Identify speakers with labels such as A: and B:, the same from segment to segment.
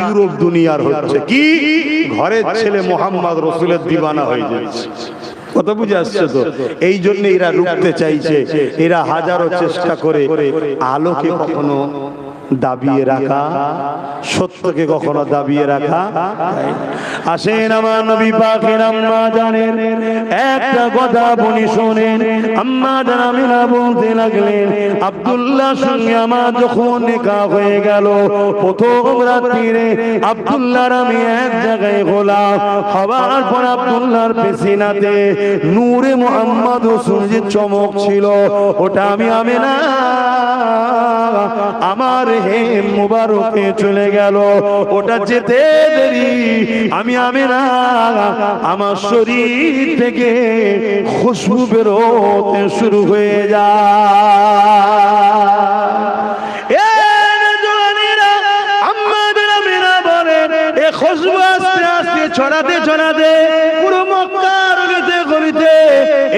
A: Europe দুনিয়ার হচ্ছে কি? ঘরের ছেলে মোহাম্মদ রসুলের দিবানা হয়ে যাচ্ছে। কথা বুঝে আসছে তো? এই জন্য এরা রুখতে চাইছে। এরা হাজারো চেষ্টা করে আলোকে কখনো দাবিয়ে রাখা সত্যকে কখনো দাবিয়ে রাখা। আসেন আমার নবী পাকের আম্মা জানেন একটা কথা বলি শোনেন। আম্মা জান আমিনা বলতে লাগলেন আব্দুল্লাহ সঙ্গে আমার যখন নেকা হয়ে গেল প্রথম রাত্রিরে আব্দুল্লাহর আমি এক জায়গায় হলাম। হবার পর আব্দুল্লাহর পেছিনাতে নূরে মোহাম্মদ যে চমক ছিল ওটা আমি আমি না আমার হে মুবারকে চলে গেল। ওটা যেতে দেরি, আমি আমি না, আমার শরীর থেকে খুশবু বেরোতে শুরু হয়ে যায়। খুশবু আস্তে আস্তে ছড়াতে ছড়াতে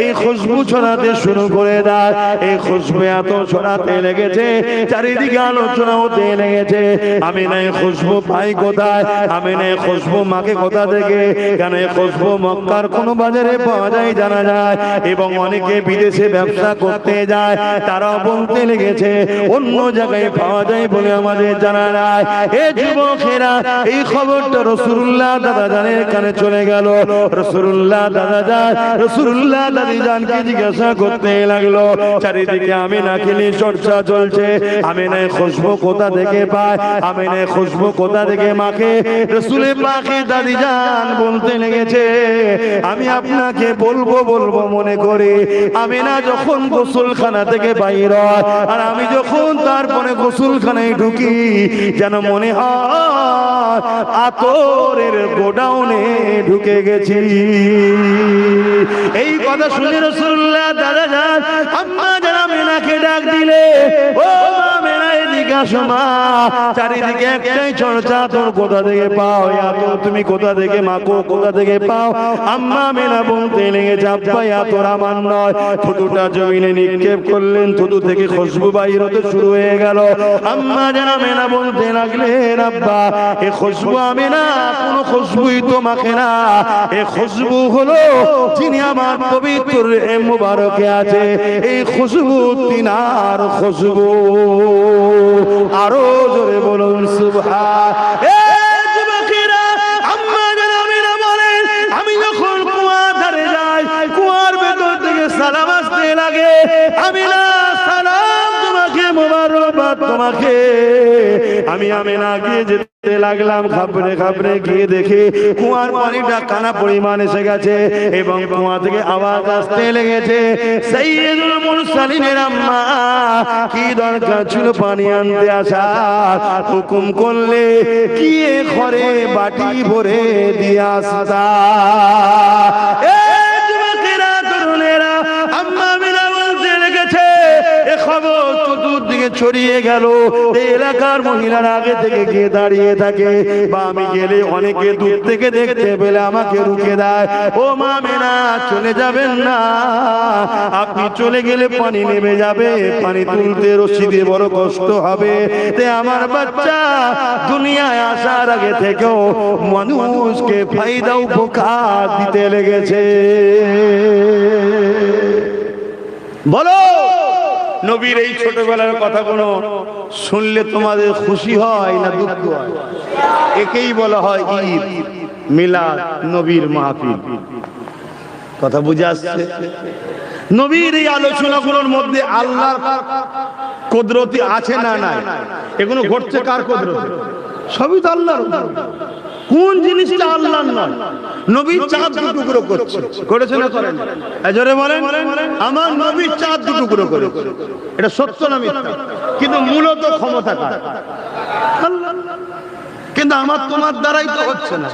A: এই খুশবু ছড়াতে শুরু করে দেয়। এই খুশবু এত ছড়াতে লেগেছে, চারিদিকে আলোচনা হতে লেগেছে। আমি নাই খুশবু পাই কোথায়? আমি নাই খুশবু মাকে কোথা থেকে? কেন এই খুশবু মক্কার কোন বাজারে পাওয়া যায় জানা যায়? এবং অনেকে বিদেশে ব্যবসা করতে যায়, তারাও বলতে লেগেছে, অন্য জায়গায় পাওয়া যায় বলে আমাদের জানা যায়। এ যুবকেরা, এই খবরটা রসুল্লাহ দাদা জানের কানে চলে গেল। রসুল্লাহ দাদা যান রসুল্লাহ দাদি জানকে জিজ্ঞাসা করতে লাগল, চারিদিকে আমি চর্চা চলছে। আমি নাই খুশবু কোথা থেকে আমি নাই খুশবু কোথা থেকে মাকে রসুলের পাখি দাদি জান বলতে লেগেছে, আমি আপনাকে বলব বলব মনে করি আমি না যখন গোসলখানা থেকে বাইর আর আমি যখন তারপরে গোসলখানায় ঢুকি, যেন মনে হয় আতরের গোডাউনে ঢুকে গেছি। এই কথা শুনে রসুল্লাহ দাদা যান আম্মা যারা মেনাকে ডাক দিলে। ও আসো মা চারিদিকে একটাই চর্চা তোর কোথা থেকে পাও? তুমি কোথা থেকে কোথা থেকে পাও? আম্মা মেনা বলতে তোর আমার নয়। থুতুটা জমিনে নিক্ষেপ করলেন, থুতু থেকে খুশবু বাইর হতে শুরু হয়ে গেল। আম্মা যেন মেনা বলতে লাগলেন আব্বা এ খুশবু আমি না, কোনো খুশবুই তো মাখে না। এ খুশবু হলো যিনি আমার পবিত্র এ মুবারকে আছে। এই খুশবু তিনার খুশবু। আরও জোরে বলুন আমি যখন কুয়ার ধারে যাই, কুয়ার ভেতর থেকে সালাম আসতে লাগে। আমি না তোমাকে, মোবারকবাদ তোমাকে। আমি আমি না গিয়ে যেতে লাগলাম খাবরে খাবরে গিয়ে দেখে কুয়ার পানিটা কানা পরিমাণ এসে গেছে এবং কুয়া থেকে আওয়াজ আসতে লেগেছে। মুরসালিনের আম্মা, কি দরকার ছিল পানি আনতে আসা? হুকুম করলে গিয়ে ঘরে বাটি ভরে দিয়ে আসতা। ছড়িয়ে গেল। এলাকার মহিলারা আগে থেকে গিয়ে দাঁড়িয়ে থাকে। বা আমি গেলে অনেকে দূর থেকে দেখতে পেলে আমাকে রুকে দেয়। ও মা মেনা চলে যাবেন না। আপনি চলে গেলে পানি নেমে যাবে। পানি তুলতে রশি দিয়ে বড় কষ্ট হবে। তে আমার বাচ্চা, দুনিয়ায় আসার আগে থেকেও মানুষকে ফায়দা, উপকার দিতে লেগেছে। বলো। নবীর এই ছোটবেলার কথাগুলো শুনলে তোমাদের খুশি হয় না দুঃখ হয়? একেই বলা হয় ঈদ, মিলাদ, নবীর মাহফিল। কথা বুঝে আসছে? নবীর এই আলোচনাগুলোর মধ্যে আল্লাহ কুদরতি আছে না নাই? এগুলো ঘটছে কার কুদরতি? সবই তো আল্লাহর কোন জিনিসটা আল্লাহর নয়? নবী চাঁদ দু টুকরো করছে। করেছে না করেন জোরে বলেন। আমার নবী চাঁদ দু টুকরো করে এটা সত্য না মিথ্যা? কিন্তু মূলত ক্ষমতা কার? কিন্তু আমার তোমার দ্বারাই তো হচ্ছে না।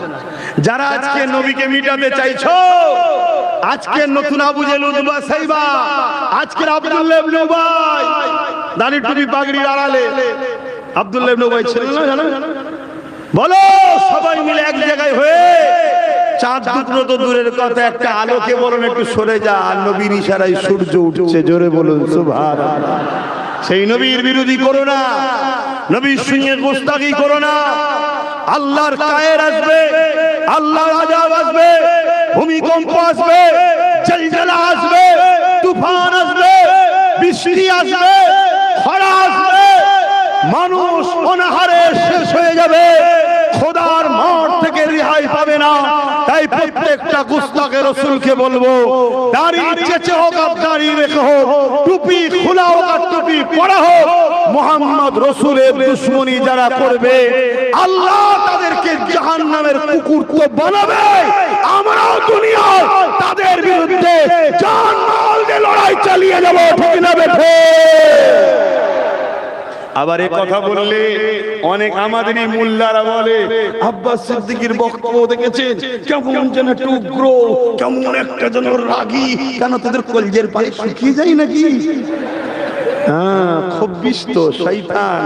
A: যারা আজকে নবীকে মিটাতে চাইছো, আজকে নতুন আবু জেলুদ বা সাইবা, আজকের আব্দুল্লাহ ইবনে উবাই, দাড়ি টুপি পাগড়ির আড়ালে আব্দুল্লাহ ইবনে উবাই ছিল। না জানো বলো, সবাই মিলে এক জায়গায় হয়ে চাঁদ তো দূরের একটা আলোকে একটু সরে যা সূর্য জোরে বলুন
B: সেই নবীর বিরোধী করো না, নবীর গোস্তাকি না। আল্লাহর আসবে আল্লাহর আসবে, ভূমিকম্প আসবে আসবে, তুফান আসবে, বৃষ্টি আসবে, খরা আসবে, মানুষ অনাহারে শেষ হয়ে যাবে। প্রত্যেকটা গুস্তাকে রসুলকে বলব দাড়ি চেচে হোক আর দাড়ি রেখে হোক টুপি খোলা হোক আর টুপি পড়া হোক মোহাম্মদ রসুলের দুশ্মনী যারা করবে আল্লাহ তাদেরকে জাহান নামের কুকুর তো বানাবে। আমরাও দুনিয়ায় তাদের বিরুদ্ধে মাল দিয়ে লড়াই চালিয়ে যাব ঠিক না বেঠে? আবার এ কথা বললে অনেক আমাদেরই মোল্লারা বলে আব্বাস সিদ্দিকীর বক্তব্য দেখেছেন? কেমন যেন একটু উগ্র কেমন একটা যেন রাগী। কেন তোদের কলজের পানি শুকিয়ে যায় নাকি? হ্যাঁ খব্বিশ তো শৈতান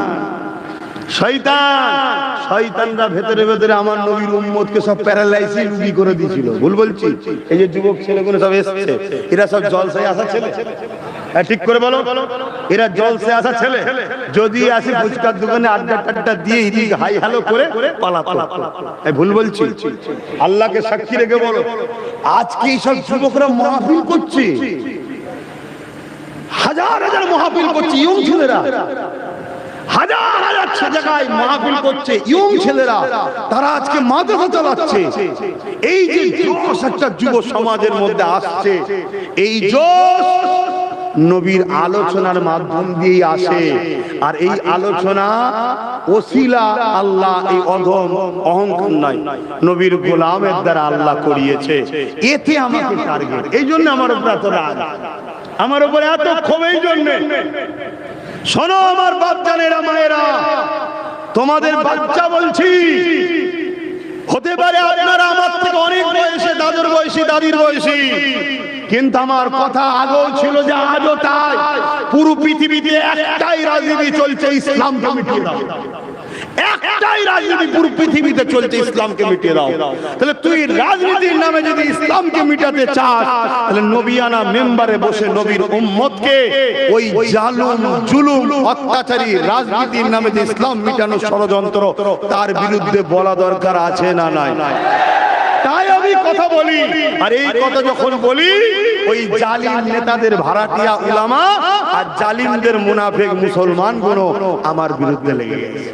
B: শয়তান! শয়তানরা ভেতরে ভেতরে আমার নবীর উম্মতকে সব প্যারালাইসিস রুগী করে দিয়েছিল। ভুল বলছি? এই যে যুবক ছেলেগুলো সব এসছে এরা সব জলসায় আসা ছেলে। হ্যাঁ, ঠিক করে বলো। এরা জলসে আসা ছেলে। যদি আসি ফুচকার দোকানে আড্ডা টাড্ডা দিয়ে এদিকে হাই হ্যালো করে এই ভুল বলছি। আল্লাহকে সাক্ষী রেখে বলো। আজকে এইসব যুবকরা মাহফিল করছে। হাজার হাজার মাহফিল করছে ইয়ং ছেলেরা। হাজার হাজার জায়গায় মাহফিল করছে ইয়ং ছেলেরা। তারা আজকে মাদ্রাসা চালাচ্ছে। এই যে যুব সমাজের মধ্যে আসছে। এই জোশ নবীর আলোচনার মাধ্যম দিয়েই আসে। আর এই আলোচনা ওসিলা আল্লাহ, এই অধম অহংকার নয়। নবীর গোলামের দ্বারা আল্লাহ করিয়েছে। এতে আমাকে টার্গেট এই জন্য আমার উপর এত রাগ। আমার উপরে এত ক্ষোভ এই জন্যে। শোনো আমার বাচ্চানেরা মায়েরা। তোমাদের বাচ্চা বলছি। হতে পারে আপনারা আমার থেকে অনেক বয়সে, দাদুর বয়সী, দাদির বয়সী। কিন্তু আমার কথা আগেও ছিল যে আজও তাই। পুরো পৃথিবীতে একটাই রাজনীতি চলছে, ইসলামকে মিটিয়ে একটাই রাজনীতি পুরো পৃথিবীতে চলছে, ইসলামকে মিটিয়ে দাও। তাহলে তুই রাজনীতির নামে যদি ইসলামকে মিটাতে চাস, তাহলে নবিয়ানা মেম্বারে বসে নবীর উম্মতকে ওই জালুম, জুলুম, অত্যাচারী রাজনীতির নামে যে ইসলাম মিটানো ষড়যন্ত্র, তার বিরুদ্ধে বলা দরকার আছে না নাই? আমি কথা বলি। আর এই কথা যখন বলি ওই জালিম নেতাদের ভাড়াটিয়া উলামা আর জালিমদের মুনাফেক মুসলমানগুলো আমার বিরুদ্ধে লেগে গেছে।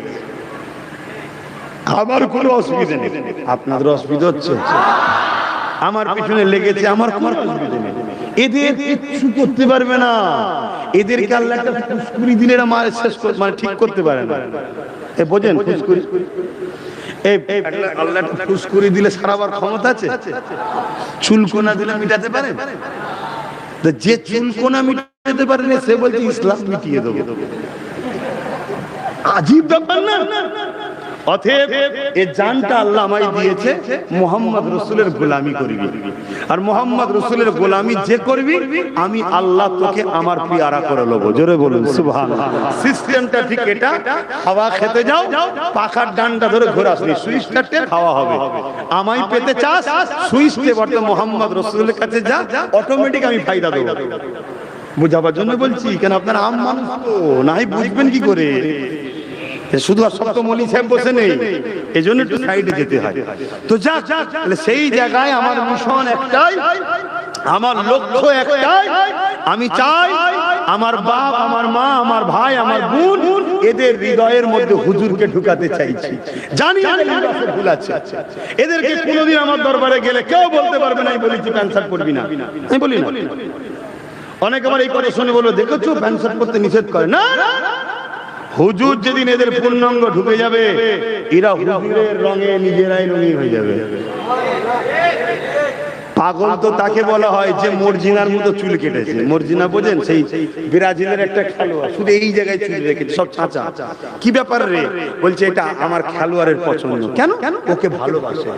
B: আমার কোনো অসুবিধা নেই। আপনাদের অসুবিধা হচ্ছে? আমার পিছনে লেগেছে আমার কোনো অসুবিধা নেই। এদের কিচ্ছু করতে পারবে না। এদেরকে আল্লাহ একটা ফুসকুরি দিলে এরা মার শেষ মানে ঠিক করতে পারে না। এ বোঝেন ফুসকুরি এই আল্লাহ- আল্লাহ ফুসকুরি দিলে সারাবার ক্ষমতা আছে? চুলকোনা দিলে মিটাতে পারে? তো যে চুলকোনা মিটাতে পারে সে বলছে ইসলাম মিটিয়ে দেবো। আজীব ব্যাপার না? অতএব এ জানটা আল্লাহ আমায় দিয়েছে মোহাম্মদ রসুলের গোলামি করবি। আর মোহাম্মদ রসুলের গোলামি যে করবি আমি আল্লাহ তোকে আমার পিয়ারা করে নেব জোরে বলুন সুবহান সিস্টেমটা ঠিক এটা। খাওয়া খেতে যাও পাখার ডান্ডা ধরে ঘোরে আসনি সুইচটা টেপ খাওয়া হবে। আমায় পেতে চাস সুইচ টেপ মোহাম্মদ রসুলের কাছে যা অটোমেটিক আমি ফায়দা দেবো। বুঝাবার জন্য বলছি কেন আপনার আম মানুষ তো? নাই বুঝবেন কি করে? শুধু তো মলি সাহেব বসে নেই এই জন্য একটু সাইডে যেতে হয়। তো যা তাহলে সেই জায়গায় আমার মিশন একটাই, আমার লক্ষ্য একটাই, আমি চাই আমার বাপ, আমার মা, আমার ভাই, আমার বোন এদের হৃদয়ের মধ্যে হুজুরকে ঢুকাতে চাইছি। জানি ভুল আছে। এদেরকে কোনোদিন আমার দরবারে গেলে কেউ বলতে পারবে না, আমি বলি, তুই প্যান্ট শার্ট না। আমি বলি অনেক আমার এই কথা শুনে বলো দেখেছ, প্যান্ট শার্ট করতে নিষেধ করে? না। হুজুর যেদিন এদের পূর্ণাঙ্গ ঢুকে যাবে এরা হুজুরের রঙে নিজেরাই রঙিন হয়ে যাবে। পাগল তো তাকে বলা হয় যে মর্জিনার মতো চুল কেটেছে। মর্জিনা বোঝেন? সেই ব্রাজিলের একটা খেলোয়াড়। শুধু এই জায়গায় চুল রেখেছে, সব চাচা। কি ব্যাপার রে? বলছে, এটা আমার খেলোয়াড়ের পছন্দ। কেন? ওকে ভালোবাসে।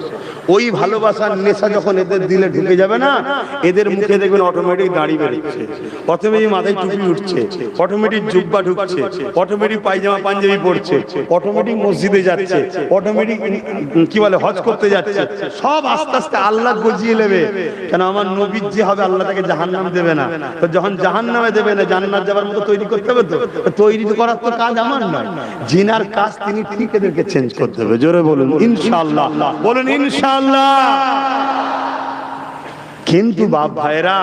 B: ওই ভালোবাসার নেশা যখন এদের দিলে ঢুকে যাবে না, এদের মুখে দেখবেন অটোমেটিক দাঁড়িয়ে বেরোচ্ছে। অটোমেটিক মাথায় টুপি উঠছে অটোমেটিক জুব্বা ঢুকছে অটোমেটিক পায়জামা, পাঞ্জাবি পড়ছে অটোমেটিক মসজিদে যাচ্ছে অটোমেটিক কি বলে, হজ করতে যাচ্ছে। সব আস্তে আস্তে আল্লাহ গজিয়ে নেবে। কেন আমার নবীর যে হবে আল্লাহ তাকে জাহান্নাম দেবে না। তো যখন জাহান্নামে দেবে না, জান্নাত যাবার মতো তৈরি করতে হবে তো? তৈরি করার তো কাজ আমার নয়। জিনার কাজ তিনি ঠিক এদেরকে চেঞ্জ করতে হবে। জোরে বলুন, ইনশাআল্লাহ। বলুন, ইনশাআল্লাহ। কিন্তু বাপ ভাইরা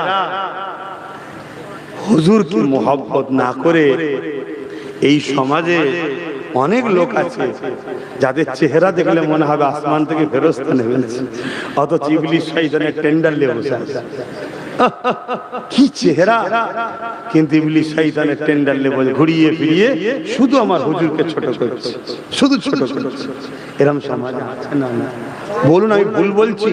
B: হুজুর কি মোহাব্বত না করে এই সমাজে অনেক লোক আছে যাদের চেহারা দেখলে মনে হবে আসমান থেকে ফেরস্ত নেমেছে। অত চিবলি শৈতানের টেন্ডার লেগে বসে আছে কি চেহারা? কিন্তু ইবলিশ শয়তানের টেন্ডার লেবল ঘুরিয়ে ফিরিয়ে শুধু আমার হুজুরকে ছোট করছে। শুধু ছোট করছে। এরম সমাজ আছে না? না বলুন আমি ভুল বলছি?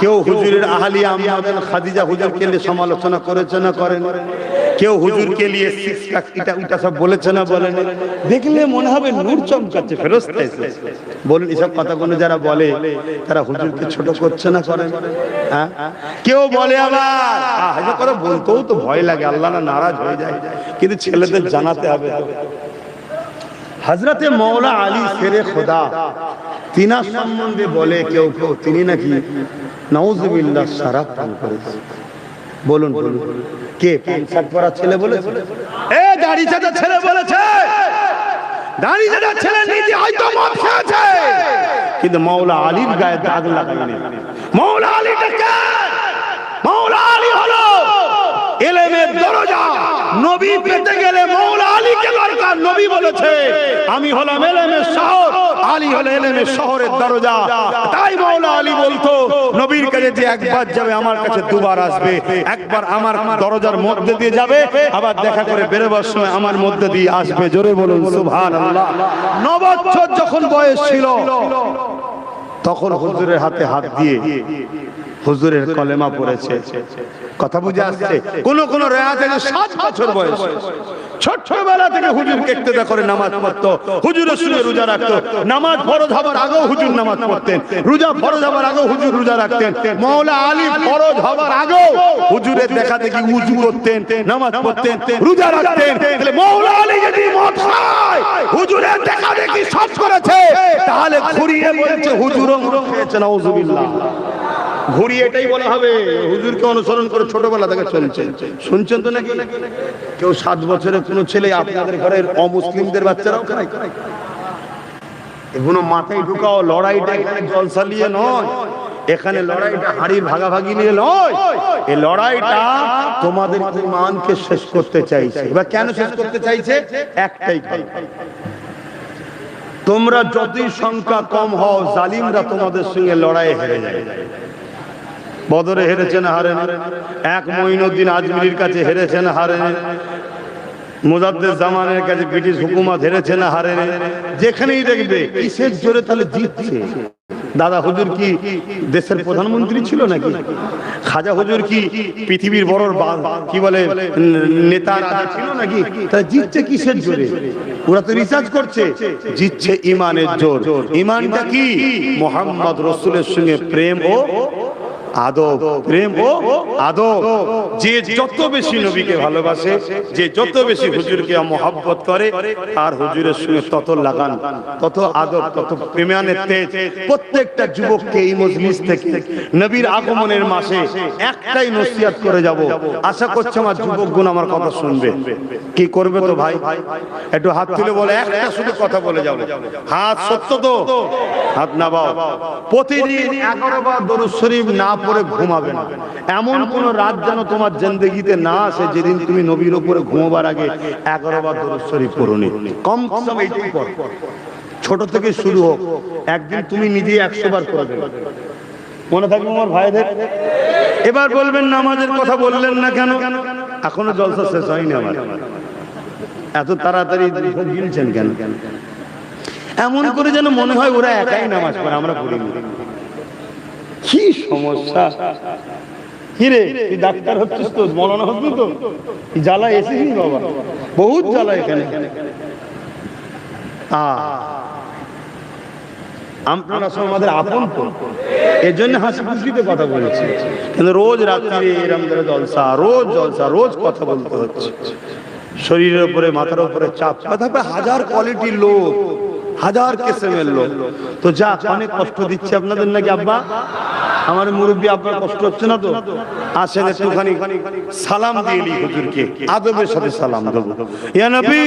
B: কেউ হুজুরের আহালিয়া আমাদের খাদিজা হুজুরকে সমালোচনা করেছে না করেন? কেউ হুজুরকে নিয়ে সিক্স প্যাক এটা ওটা সব বলেছে না বলেন? দেখলে মনে হবে নূর চমকাচ্ছে, ফেরস্তা এসেছে। বলুন, এসব কথাগুলো যারা বলে, তারা হুজুরকে ছোট করছে না করেন হ্যাঁ? কেউ বলে আবার এটা করে বলতেও তো ভয় লাগে, আল্লাহ না নারাজ হয়ে যায়। কিন্তু ছেলেদের জানাতে হবে। হজরতে মৌলা আলী শেরে খোদা, তিনার সম্বন্ধে বলে কেউ কেউ, তিনি নাকি নওজবিল্লাহ সারা পান করেছে বলুন কে, প্যান্ট পরা ছেলে বলেছে? এ, দাড়ি চাটা ছেলে বলেছে। দাড়ি চাটা ছেলে নিজে হয়তো মদ খেয়েছে। কিন্তু মৌলা আলীর গায়ে দাগ লাগাইনি মৌলা আলীটা কে? মৌলা আলী এলেমের দরজা। নবী পেতে গেলে মৌলা আলীকে দরকার, নবী বলেছে, আমি হলাম এলেমের শহর, আলী হলো এলেমের শহরের দরজা। তাই মৌলা আলী বলতো, নবীর কাছে যে একবার যাবে, আমার কাছে দুবার আসবে। একবার আমার দরজার মধ্যে দিয়ে যাবে, আবার দেখা করে বেরোবার সময় আমার মধ্যে দিয়ে আসবে। জোরে বলুন, সুবহানাল্লাহ। নবচ্ছর যখন বয়স ছিল, তখন হুজুরের হাতে হাত দিয়ে হুজুরের কলেমা পড়েছে। কথা বুঝে আসছে? কোন কোন রেয়া থেকে সাত বছর বয়স। ছোটবেলা থেকে হুজুরকে ইক্তেদা করে নামাজ পড়তো। হুজুরের সঙ্গে রোজা রাখতো। নামাজ ফরজ হবার আগেও হুজুর নামাজ পড়তেন। রোজা ফরজ হবার আগেও হুজুর রোজা রাখতেন। মৌলা আলী ফরজ হবার আগেও হুজুরের দেখা দেখি উজু করতেন, নামাজ পড়তেন, রোজা রাখতেন। তাহলে মৌলা আলী যদি মদ খায়, হুজুরের দেখা দেখি সব করেছে, তাহলে ঘুরিয়ে বলছে, হুজুরও মদ খেয়েছে, নাউজুবিল্লাহ। ঘুরিয়ে এটাই বলা হবে। হুজুরকে অনুসরণ করে ছোটবেলা থেকে চলছে শুনছেন তো নাকি? কেউ সাত বছরের কোনো ছেলে আপনাদের ঘরের অমুসলিমদের বাচ্চারাও খায় এগুলো মাথায় ঢুকাও, লড়াইটা এখানে জলসা নিয়ে। নয় এখানে লড়াইটা হাড়ির ভাগাভাগি নিয়ে নয়। এই লড়াইটা তোমাদের ইমানকে শেষ করতে চাইছে। এবার কেন শেষ করতে চাইছে? একটাই তোমরা যতই সংখ্যা কম হও, জালিমরা তোমাদের সঙ্গে লড়াই হেরে যায় বদরে হেরেছেন হারেন। এক মঈনুদ্দিন আজমিরির কাছে হেরেছেন হারেন। মুজাদ্দের জামানের কাছে ব্রিটিশ হুকুমত হেরেছেন হারেন। যেখানেই দেখবে কিসের জোরে তাহলে জিতছে। দাদা হুজুর কি দেশের প্রধানমন্ত্রী ছিল নাকি? খাজা হুজুর কি পৃথিবীর বড় কি বলে, নেতা ছিল নাকি? তা জিতছে কিসের জোরে? ওরা তো রিসার্চ করছে। জিতছে ইমানের জোর। ইমানটা কি? মোহাম্মদ রসুলের সঙ্গে প্রেম ও আদব, প্রেম ও আদব। যে যত বেশি নবীকে ভালোবাসে, যে যত বেশি হুজুরকে করে আর হুজুরের সঙ্গে তত লাগান, তত আদব, তত প্রেমানের তেজ। প্রত্যেকটা যুবককে এই মজলিস থেকে নবীর আগমনের মাসে একটাই নসিহত করে যাব। আশা করছি আমার যুবকগুণ আমার কথা শুনবে। কি করবে তো ভাই? একটু হাত তুলে বলে, একটা শুধু কথা বলে যাব হাত সত্য তো? হাত না বাও প্রতিদিন এগারো বার দরুদ শরীফ না পড়ে ঘুমাবে না। এমন কোন রাত যেন তোমার জিন্দগিতে না আসে, যেদিন তুমি নবীর উপরে ঘুমাবার আগে এগারো বার দরুদ শরীফ পড়নি। কম কম এইটাই পড়। ছোট থেকে শুরু হোক, একদিন তুমি নিজে একশো বার করে দেবে মনে থাকবে আমার ভাইদের? এবার বলবেন নামাজের কথা বললেন না কেন? এখনও জলসা শেষ হয়নি আমার। এত তাড়াতাড়ি কেন? এমন করে যেন মনে হয় ওরা একাই নামাজ পড়ে, আমরা পড়িনি। কি সমস্যা? কিরে, তুই ডাক্তার হচ্ছিস তো? মলানা হচ্ছিস তো? জ্বালা এসেছিস বাবা? বহুত জ্বালা এখানে। আপনারা সব আমাদের আপন তো। এর জন্য হাসি খুশিতে কথা বলেছি। কিন্তু রোজ রাত্রি এরম করে জলসা, রোজ জলসা, রোজ কথা বলতে হচ্ছে। শরীরের উপরে, মাথার উপরে চাপ। তারপরে হাজার কোয়ালিটির লোক। হাজার কেসেমের লোক। তো যা অনেক কষ্ট দিচ্ছে আপনাদের নাকি আব্বা? আমার মুরব্বী আপনার কষ্ট হচ্ছে না তো? আসেন একটুখানি সালাম দিয়ে নি হুজুরকে। আদবের সাথে সালাম দেবো। ইয়া নবী!